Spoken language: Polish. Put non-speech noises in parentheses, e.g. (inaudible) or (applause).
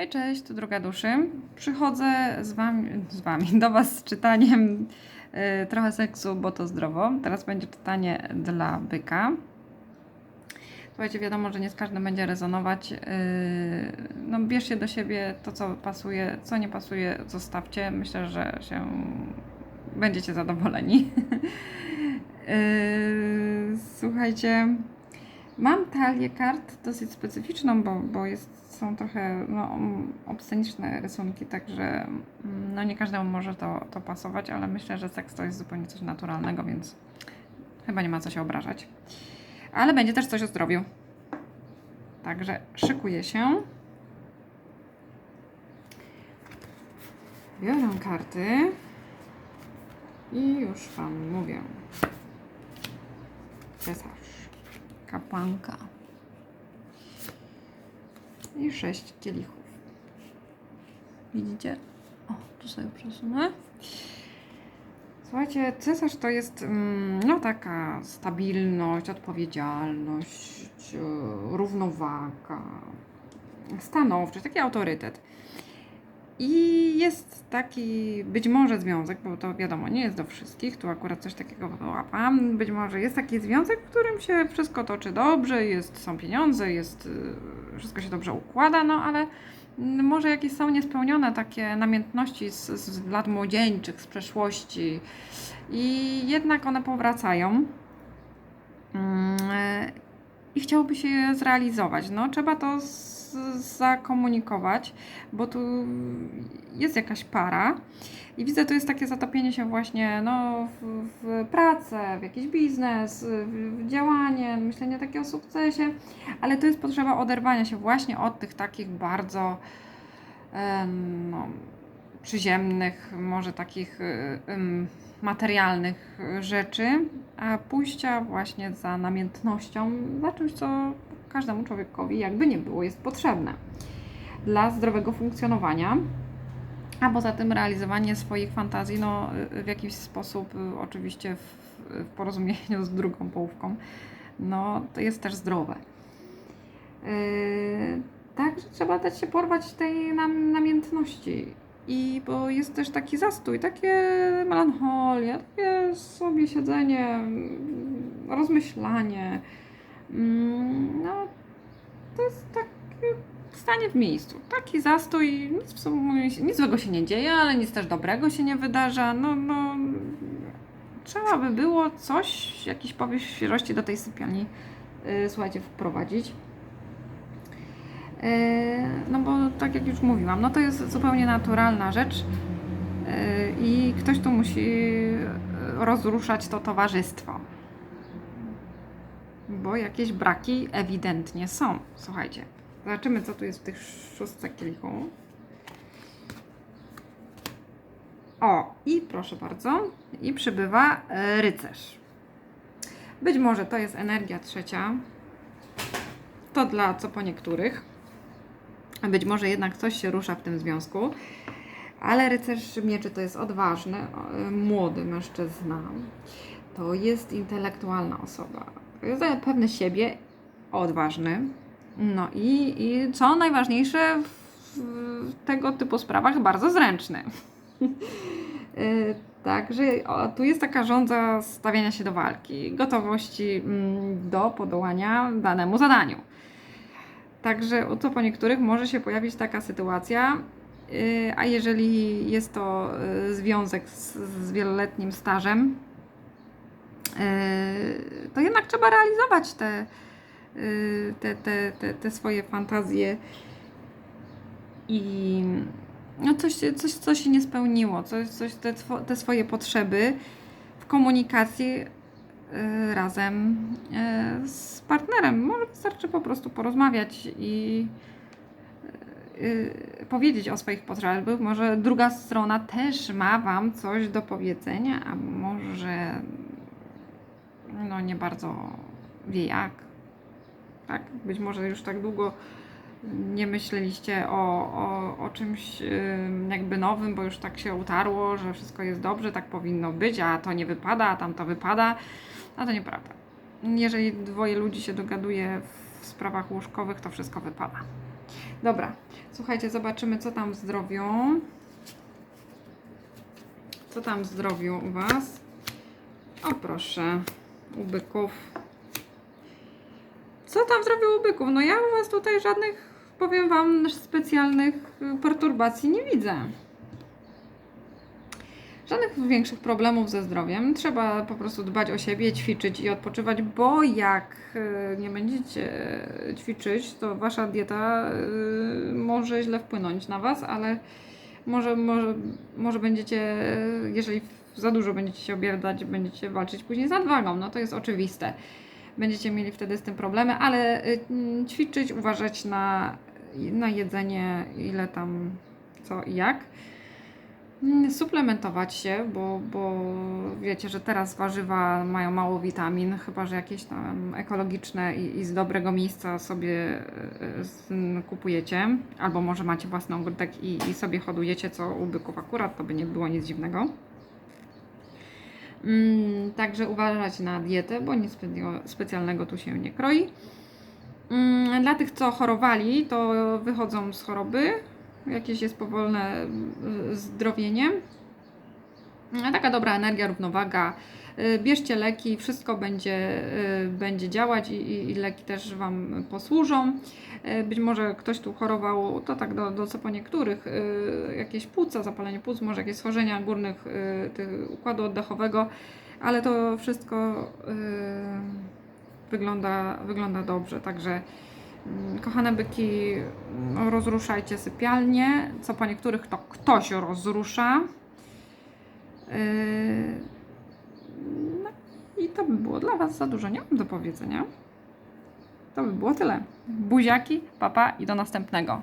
Hej, cześć, tu druga duszy. Przychodzę z wami, z wami do Was z czytaniem y, trochę seksu, bo to zdrowo. Teraz będzie czytanie dla byka. Słuchajcie, wiadomo, że nie z każdym będzie rezonować. Yy, no, bierzcie do siebie to, co pasuje, co nie pasuje, zostawcie. Myślę, że się będziecie zadowoleni. Yy, (laughs) słuchajcie, mam talię kart dosyć specyficzną, bo, bo jest, są trochę no, obsceniczne rysunki, także mm, no, nie każdemu może to, to pasować, ale myślę, że seks to jest zupełnie coś naturalnego, więc chyba nie ma co się obrażać. Ale będzie też coś o zdrowiu. Także szykuję się. Biorę karty i już Wam mówię. Cesarz, kapłanka i sześć kielichów. Widzicie? O, tu sobie przesunę. Słuchajcie, cesarz to jest mm, no taka stabilność, odpowiedzialność, e, równowaga, stanowczość, taki autorytet. I jest taki być może związek, bo to wiadomo, nie jest do wszystkich, tu akurat coś takiego wyłapam. Być może jest taki związek, w którym się wszystko toczy dobrze, jest, są pieniądze, jest, y, wszystko się dobrze układa, no ale mm, może jakieś są niespełnione takie namiętności z, z lat młodzieńczych, z przeszłości i jednak one powracają. E, I chciałoby się je zrealizować. No, trzeba to zakomunikować, bo tu jest jakaś para i widzę, to jest takie zatopienie się właśnie no, w, w pracę, w jakiś biznes, w, w działanie, myślenie takie o sukcesie, ale to jest potrzeba oderwania się właśnie od tych takich bardzo no, przyziemnych, może takich materialnych rzeczy, a pójścia właśnie za namiętnością, za czymś, co każdemu człowiekowi, jakby nie było, jest potrzebne dla zdrowego funkcjonowania. A poza tym realizowanie swoich fantazji, no, w jakiś sposób, y, oczywiście w, w porozumieniu z drugą połówką, no, to jest też zdrowe. Yy, także trzeba dać się porwać tej nam, namiętności. I bo jest też taki zastój, takie melancholia, takie sobie siedzenie, rozmyślanie. Mm, No, to jest takie stanie w miejscu. Taki zastój, nic, w sumie, nic złego się nie dzieje, ale nic też dobrego się nie wydarza. No, no, trzeba by było coś, jakiś powiew świeżości do tej sypialni, yy, słuchajcie, wprowadzić. Yy, No bo tak jak już mówiłam, no to jest zupełnie naturalna rzecz yy, i ktoś tu musi rozruszać to towarzystwo. Bo jakieś braki ewidentnie są. Słuchajcie, zobaczymy co tu jest w tych szóstce kielichu. O, i proszę bardzo, i przybywa e, rycerz. Być może to jest energia trzecia. To dla co po niektórych. Być może jednak coś się rusza w tym związku. Ale rycerz mieczy to jest odważny, e, młody mężczyzna. To jest intelektualna osoba. Jest pewny siebie, odważny. No i, i co najważniejsze w tego typu sprawach, bardzo zręczny. Y, (laughs) Także tu jest taka żądza stawiania się do walki, gotowości mm, do podołania danemu zadaniu. Także co po niektórych może się pojawić taka sytuacja, y, a jeżeli jest to y, związek z, z wieloletnim stażem, y, to jednak trzeba realizować te, te, te, te, te swoje fantazje. I no coś, coś, coś się nie spełniło, coś, coś te, te swoje potrzeby w komunikacji razem y, z partnerem. Może wystarczy po prostu porozmawiać i y, powiedzieć o swoich potrzebach. Może druga strona też ma Wam coś do powiedzenia, a może no nie bardzo wie jak. Tak? Być może już tak długo nie myśleliście o, o, o czymś ym, jakby nowym, bo już tak się utarło, że wszystko jest dobrze, tak powinno być, a to nie wypada, a tam to wypada. A to nieprawda. Jeżeli dwoje ludzi się dogaduje w sprawach łóżkowych, to wszystko wypada. Dobra, słuchajcie, zobaczymy, co tam w zdrowiu. Co tam w zdrowiu u Was? O proszę, u byków. Co tam w zdrowiu u byków? No ja u Was tutaj żadnych, powiem Wam, specjalnych y, perturbacji nie widzę. Żadnych większych problemów ze zdrowiem. Trzeba po prostu dbać o siebie, ćwiczyć i odpoczywać, bo jak y, nie będziecie ćwiczyć, to wasza dieta y, może źle wpłynąć na was, ale może, może, może będziecie, jeżeli za dużo będziecie się obiadać, będziecie walczyć później z nadwagą. No to jest oczywiste. Będziecie mieli wtedy z tym problemy, ale mm, ćwiczyć, uważać na, na jedzenie, ile tam, co i jak. Suplementować się, bo, bo wiecie, że teraz warzywa mają mało witamin, chyba że jakieś tam ekologiczne i, i z dobrego miejsca sobie e, z, kupujecie, albo może macie własny ogródek i, i sobie hodujecie, co u byków akurat, to by nie było nic dziwnego. Mm, Także uważać na dietę, bo nic specjalnego tu się nie kroi. Mm, Dla tych, co chorowali, to wychodzą z choroby. Jakieś jest powolne y, zdrowienie. A Taka dobra energia, równowaga. Y, Bierzcie leki, wszystko będzie, y, będzie działać i, i- leki też Wam posłużą. Być może ktoś tu chorował, to tak do, do co po niektórych, jakieś płuca, zapalenie płuc, może jakieś schorzenia górnych tych układu oddechowego, ale to wszystko y, wygląda, wygląda dobrze. Także mm, kochane byki, mm, rozruszajcie sypialnie. Co po niektórych to ktoś rozrusza. Yy, No i to by było dla Was za dużo. Nie mam do powiedzenia. To by było tyle. Buziaki, papa i do następnego.